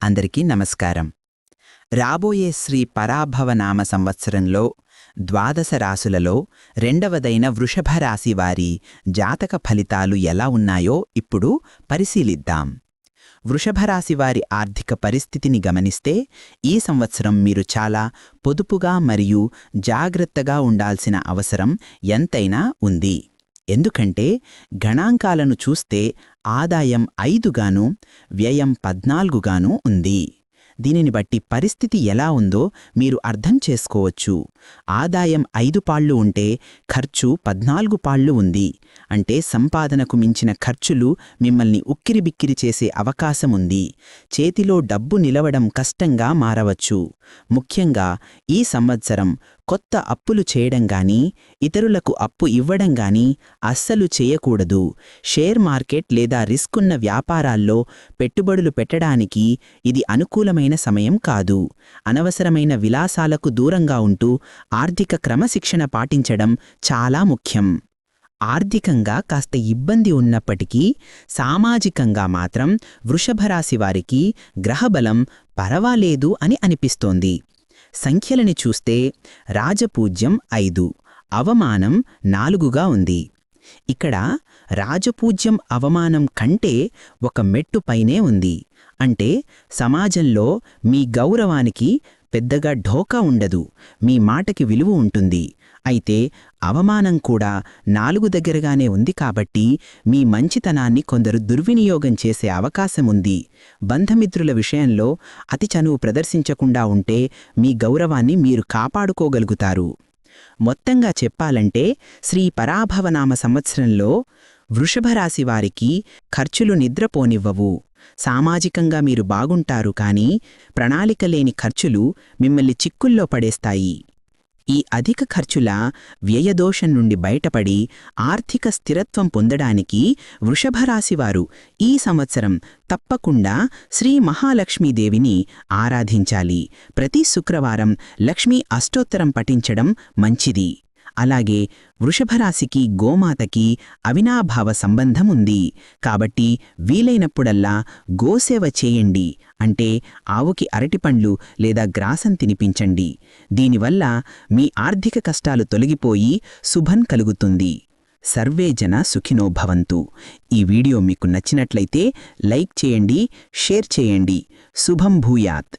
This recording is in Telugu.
అందరికీ నమస్కారం. రాబోయే శ్రీ పరాభవనామ సంవత్సరంలో ద్వాదశ రాసులలో రెండవదైన వృషభ రాశి వారి జాతక ఫలితాలు ఎలా ఉన్నాయో ఇప్పుడు పరిశీలిద్దాం. వృషభరాశి వారి ఆర్థిక పరిస్థితిని గమనిస్తే ఈ సంవత్సరం మీరు చాలా పొదుపుగా మరియు జాగ్రత్తగా ఉండాల్సిన అవసరం ఎంతైనా ఉంది. ఎందుకంటే గణాంకాలను చూస్తే ఆదాయం ఐదుగాను వ్యయం పద్నాలుగుగాను ఉంది. దీనిని బట్టి పరిస్థితి ఎలా ఉందో మీరు అర్థం చేసుకోవచ్చు. ఆదాయం ఐదు పాళ్ళు ఉంటే ఖర్చు పద్నాలుగు పాళ్ళు ఉంది. అంటే సంపాదనకు మించిన ఖర్చులు మిమ్మల్ని ఉక్కిరిబిక్కిరి చేసే అవకాశం ఉంది. చేతిలో డబ్బు నిలవడం కష్టంగా మారవచ్చు. ముఖ్యంగా ఈ సంవత్సరం కొత్త అప్పులు చేయడం గాని ఇతరులకు అప్పు ఇవ్వడం గాని అస్సలు చేయకూడదు. షేర్ మార్కెట్ లేదా రిస్కున్న వ్యాపారాల్లో పెట్టుబడులు పెట్టడానికి ఇది అనుకూలమైన సమయం కాదు. అనవసరమైన విలాసాలకు దూరంగా ఉంటూ ఆర్థిక క్రమశిక్షణ పాటించడం చాలా ముఖ్యం. ఆర్థికంగా కాస్త ఇబ్బంది ఉన్నప్పటికీ సామాజికంగా మాత్రం వృషభరాశి వారికి గ్రహబలం పరవాలేదు అని అనిపిస్తోంది. సంఖ్యలని చూస్తే రాజపూజ్యం ఐదు అవమానం నాలుగుగా ఉంది. ఇక్కడ రాజపూజ్యం అవమానం కంటే ఒక మెట్టు పైనే ఉంది. అంటే సమాజంలో మీ గౌరవానికి పెద్దగా ఢోకా ఉండదు మీ మాటకి విలువ ఉంటుంది. అయితే అవమానం కూడా నాలుగు దగ్గరగానే ఉంది కాబట్టి మీ మంచితనాన్ని కొందరు దుర్వినియోగం చేసే అవకాశం ఉంది. బంధమిత్రుల విషయంలో అతి చనువు ప్రదర్శించకుండా ఉంటే మీ గౌరవాన్ని మీరు కాపాడుకోగలుగుతారు. మొత్తంగా చెప్పాలంటే శ్రీ పరాభవనామ సంవత్సరంలో వృషభరాశి వారికి ఖర్చులు నిద్రపోనివ్వవు. సామాజికంగా మీరు బాగుంటారు కానీ ప్రణాళిక లేని ఖర్చులు మిమ్మల్ని చిక్కుల్లో పడేస్తాయి. ఈ అధిక ఖర్చుల వ్యయదోషం నుండి బయటపడి ఆర్థిక స్థిరత్వం పొందడానికి వృషభరాశివారు ఈ సంవత్సరం తప్పకుండా శ్రీ మహాలక్ష్మీదేవిని ఆరాధించాలి. ప్రతి శుక్రవారం లక్ష్మీ అష్టోత్తరం పఠించడం మంచిది. అలాగే వృషభరాశికి గోమాతకి అవినాభావ సంబంధం ఉంది కాబట్టి వీలైనప్పుడల్లా గోసేవ చేయండి. అంటే ఆవుకి అరటిపండ్లు లేదా గ్రాసం తినిపించండి. దీనివల్ల మీ ఆర్థిక కష్టాలు తొలగిపోయి శుభం కలుగుతుంది. సర్వే జన సుఖినో భవంతు. ఈ వీడియో మీకు నచ్చినట్లయితే లైక్ చేయండి షేర్ చేయండి. శుభం భూయాత్.